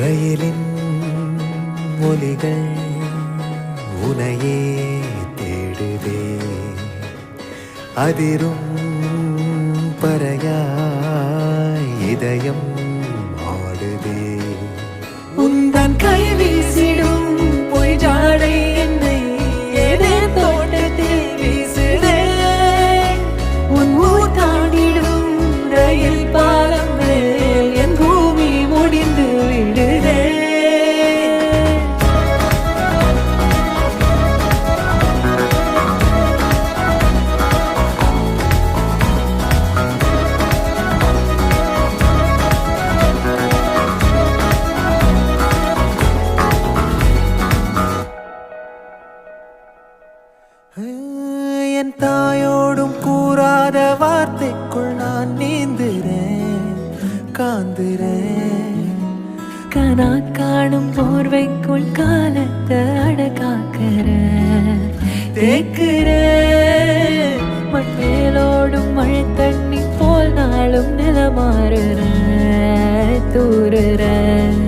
ரயிலின் ஒலிகள் உனையே தேடுதே அதிரும் பறையாய் இதயம் தாயோடும் கூறாத வார்த்தைக்குள் நான் நீந்துறேன் காந்துறேன். கனா காணும் போர்வைக்குள் காலத்தை அடகாக்கிறேன். தேக்கிறேன் மண்மேலோடும் மழை தண்ணி போல் நாளும் நிலமாறுறேன் தூறுறேன்.